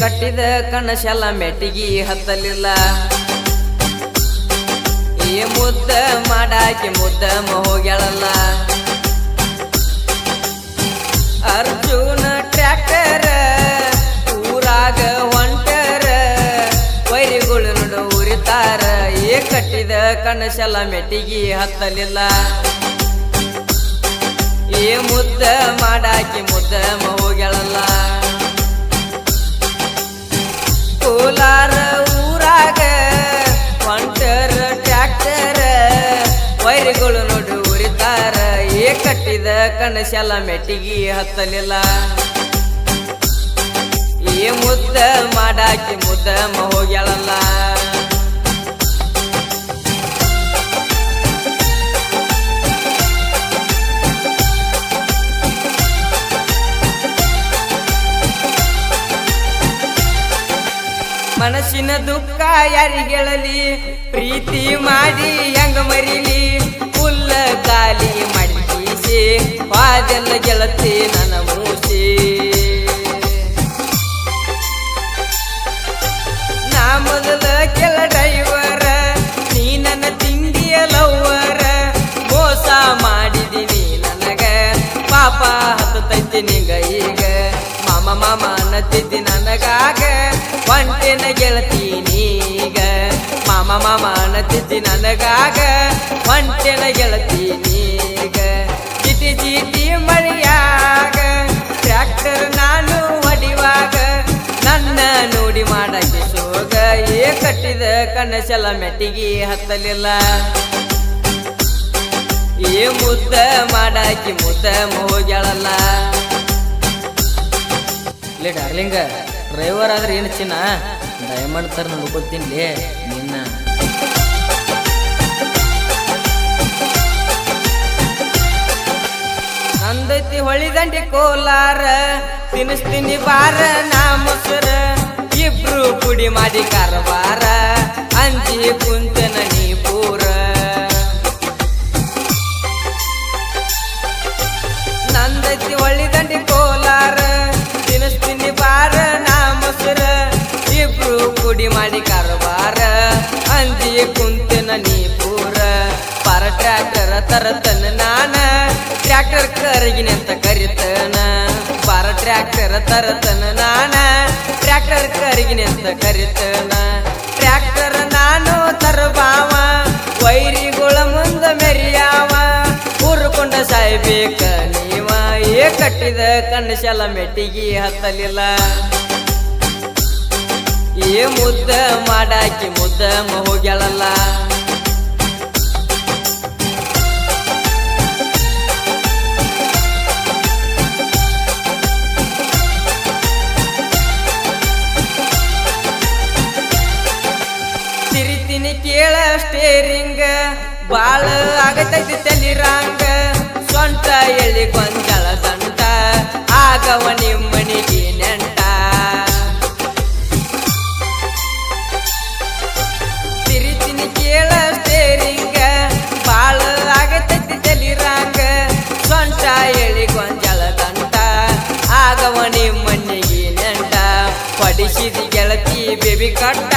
ಕಟ್ಟಿದ ಕಣಶಲ ಮೆಟ್ಟಿಗೆ ಹತ್ತಲಿಲ್ಲ. ಮುದ್ದ ಮಾಡಾಕಿ ಮುದ್ದ ಹೋಗ್ಯಾಳಲ್ಲ ಅರ್ಜುನ ಟ್ರ್ಯಾಕ್ಟರ್, ಊರಾಗ ಹೊಂಟರ ವೈರಿಗಳು ನಡು ಉರಿತಾರ, ಏ ಕಟ್ಟಿದ ಕನಸೆಲ್ಲ ಮೆಟ್ಟಿಗೆ ಹತ್ತಲಿಲ್ಲ. ಏ ಮುದ್ದ ಮಾಡಾಕಿ ಮುದ್ದ ಹೋಗ್ಯಾಳಲ್ಲ ಕಟ್ಟಿದ ಕನಸೆಲ್ಲ ಮೆಟ್ಟಿಗಿ ಹತ್ತಲಿಲ್ಲ. ಈ ಮುದ್ದ ಮಾಡಾಕಿ ಮುದ್ದ ಹೋಗ್ಯಾಳಲ್ಲ ಮನಸ್ಸಿನ ದುಃಖ ಯಾರಿಗೆಳಲಿ ಪ್ರೀತಿ ಮಾಡಿ ಹೆಂಗ ಮರಿಲಿ? ಹುಲ್ಲ ಗಾಲಿ ಮಡಿಸಿ ಪಾದೆಲ್ಲ ಗೆಳತಿ ನನ್ನ ಮೂಸಿ ನಾ ಮೊದಲ ಕೆಲ ಡೈವರ ನೀ ನನ್ನ ತಿಂಡಿಯ ಲವ್ವರ, ಮೋಸ ಮಾಡಿದೀನಿ ನನಗ. ಪಾಪ ಹತ್ತೈತಿ ನಿಂಗ ಈಗ, ಮಾಮ ಮಾಮ ಅನ್ನತ್ತಿದ್ದಿ ನನಗಾಗ. ಒಂಟೆನ ಈಗ ಮಾಮ ಮಾಮ ಅನ್ನತ್ತಿದ್ದಿ ನನಗಾಗ. ಒಂಟೆನ ಗೆಳತೀನೀಗ ಕಟ್ಟಿದ ಕನಸಲ ಮೆಟ್ಟಿಗೆ ಹತ್ತಲಿಲ್ಲ. ಈ ಮುದ್ದ ಮಾಡಾಕಿ ಮುದ್ದ ಹೋಗ್ಯಾಳಲ್ಲ ಲೇ ಡಾರ್ಲಿಂಗ, ಡ್ರೈವರ್ ಆದ್ರೆ ಏನು ಚಿನ್ನ? ಡೈಮಂಡ್ ತರ ನೋಡ್ಕೊತೀನಿ ನಿನ್ನ. ನಂದೈತಿ ಹೊಳಿದಂಡಿ ಕೋಲಾರ, ತಿನ್ನಿಸ್ತೀನಿ ಬಾರ ನಾ ಮೊಸರ. ಇಬ್ರು ಪುಡಿ ಮಾಡಿ ಕಾರವಾರ, ಅಂಜಿ ಕುಂತನ ನೀ ಪೂರ ನಂದೈತಿ ದಂಡಿ ಕೋಲಾರ ತಿನ್ನಿಸ್ತೀನಿ ಬಾರ ನಾ ಮೊಸರ ಇಬ್ರು ಪುಡಿ ಮಾಡಿ ಕಾರವಾರ, ಅಂಜಿ ಕುಂತನ ನೀ ಪೂರ ಪರ ಟ್ರ್ಯಾಕ್ಟರ್ ತರತನ ನಾನ ಟ್ರ್ಯಾಕ್ಟರ್ ಕರಗಿನಿ ಅಂತ ಕರಿತನ. ಪರ ಟ್ರ್ಯಾಕ್ಟರ್ ತರತನ ನಾನ. ಟ್ರ್ಯಾಕ್ಟರ್ ಕರಿಗಿನ ಅಂತ ಕರಿತನ. ಟ್ರ್ಯಾಕ್ಟರ್ ನಾನು ತರಬಾವ. ವೈರಿಗಳ ಮುಂದ ಮೆರಿಯಾವ. ಊರುಕೊಂಡ ಸಾಯ್ಬೇಕ ನೀವ. ಏ ಕಟ್ಟಿದ ಕನಸೆಲ್ಲ ಮೆಟ್ಟಿಗೆ ಹತ್ತಲಿಲ್ಲ. ಏ ಮುದ್ದ ಮಾಡಾಕಿ ಮುದ್ದ ಹೋಗ್ಯಾಳಲ್ಲ. ತಿರಿತೀನಿ ಕೇಳ ಸ್ಟೇರಿಂಗ ಬಾಳ ಆಗತೈತಿ ತಲಿರಾಂಗ ಸ್ವಂತ ಎಳಿ ಗೊಂದಳ ದಂಟ ಆಗವ ನಿಮ್ಮನಿಗೆ ನೆಂಟ. ತಿರಿತೀನಿ ಕೇಳ ಸ್ಟೇರಿಂಗ ಬಾಳ ಆಗತೈತಿ ತಲಿರಾಂಗ ಸ್ವಂತ ಎಳಿ ಗೊಂದಳ ದಂಟ ಆಗವ ನಿಮ್ಮನಿಗೆ ನೆಂಟ. ಪಡಿಸಿದ ಗೆಳತಿ ಬೇಬಿ ಕಟ್ಟ.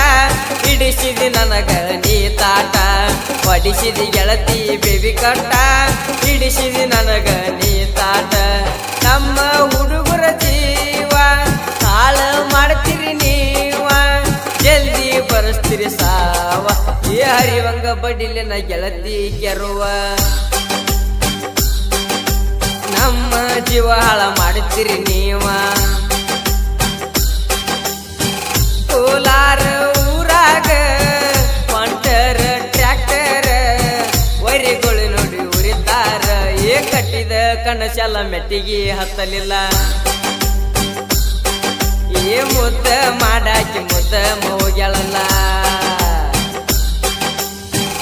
ಹಿಡಿಸಿದಿ ನನಗ ನೀ ತಾಟ. ಪಡಿಸಿದಿ ಗೆಳತಿ ಬೇಬಿ ಕಟ್ಟ. ಹಿಡಿಸಿದಿ ನನಗ ನೀ ತಾಟ. ನಮ್ಮ ಹುಡುಗರ ಜೀವ ಹಾಳ ಮಾಡ್ತೀರಿ ನೀವ. ಜಲ್ದಿ ಬರಸ್ತೀರಿ ಸಾವ. ಈ ಹರಿವಂಗ ಬಡಿಲಿನ ಗೆಳತಿ ಕೆರುವ. ನಮ್ಮ ಜೀವ ಹಾಳ ಮಾಡ್ತೀರಿ ನೀವ. ಕನಸೆಲ್ಲ ಮೆಟ್ಟಿಗೆ ಹತ್ತಲಿಲ್ಲ. ಏ ಮುದ್ದ ಮಾಡಾಕಿ ಮುದ್ದ ಹೋಗ್ಯಾಳಲ್ಲ